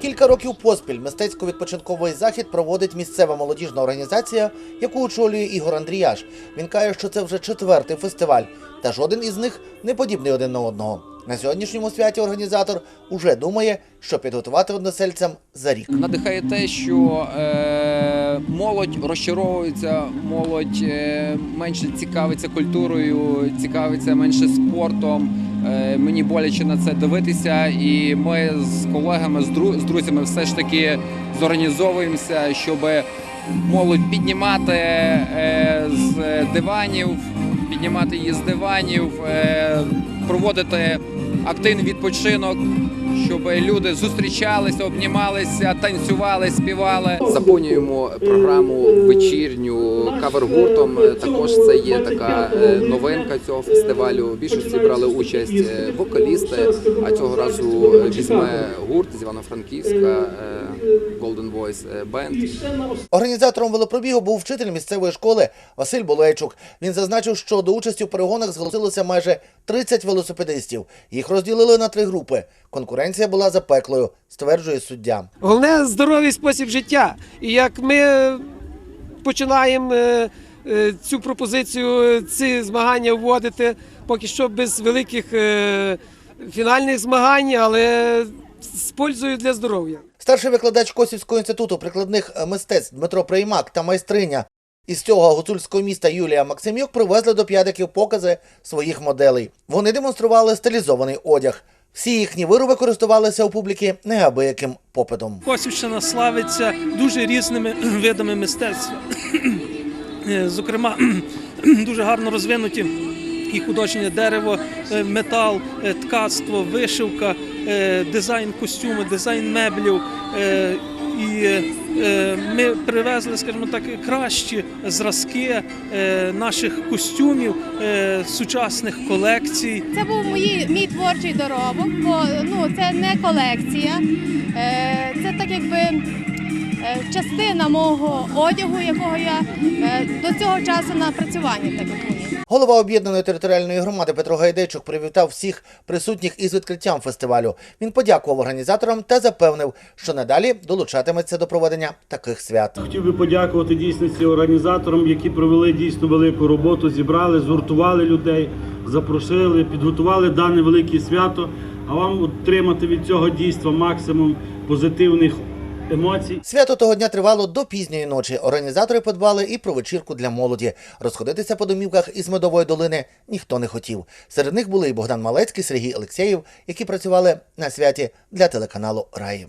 Кілька років поспіль мистецько-відпочинковий захід проводить місцева молодіжна організація, яку очолює Ігор Андріяш. Він каже, що це вже четвертий фестиваль, та жоден із них не подібний один на одного. На сьогоднішньому святі організатор уже думає, що підготувати односельцям за рік. Надихає те, що е, молодь розчаровується, молодь е, менше цікавиться культурою, цікавиться менше спортом. Е, мені боляче на це дивитися, і ми з колегами, з, друзями все ж таки зорганізовуємося, щоб молодь піднімати е, з диванів, піднімати її з диванів, проводити активний відпочинок, щоб люди зустрічалися, обнімалися, танцювали, співали. Заповнюємо програму вечірню кавер-гуртом. Також це є така е, новинка цього фестивалю. В більшості брали участь е, вокалісти, а цього разу е, візьме гурт з Івано-Франківська Golden Voice Band. Організатором велопробігу був вчитель місцевої школи Василь Булейчук. Він зазначив, що до участі в перегонах зголосилося майже 30 велосипедистів. Їх розділили на три групи. Конкуренція була запеклою, стверджує суддя. Головне здоровий спосіб життя. І як ми починаємо е, е, цю пропозицію, ці змагання вводити, поки що без великих е, фінальних змагань, але з пользою для здоров'я. Старший викладач Косівського інституту прикладних мистецтв Дмитро Приймак та майстриня із цього гуцульського міста Юлія Максимюк привезли до п'ядиків покази своїх моделей. Вони демонстрували стилізований одяг. Всі їхні вироби користувалися у публіки неабияким попитом. Косівщина славиться дуже різними видами мистецтва. Зокрема, дуже гарно розвинуті і художнє дерево, е, метал, е, ткацтво, вишивка, е, дизайн костюму, дизайн меблів. І е, ми привезли, скажімо так, кращі зразки е, наших костюмів, е, сучасних колекцій. Це був мій, мій творчий доробок, бо ну, це не колекція. Це так якби частина мого одягу, якого я е, до цього часу на напрацюванні, так як мені. Голова об'єднаної територіальної громади Петро Гайдейчук привітав всіх присутніх із відкриттям фестивалю. Він подякував організаторам та запевнив, що надалі долучатиметься до проведення таких свят. Хотів би подякувати дійсно ці організаторам, які провели дійсно велику роботу, зібрали, згуртували людей, запросили, підготували дане велике свято. А вам отримати від цього дійства максимум позитивних емоцій. Свято того дня тривало до пізньої ночі. Організатори подбали і про вечірку для молоді. Розходитися по домівках із медової долини ніхто не хотів. Серед них були і Богдан Малецький, Сергій Олексєєв, які працювали на святі для телеканалу Раї.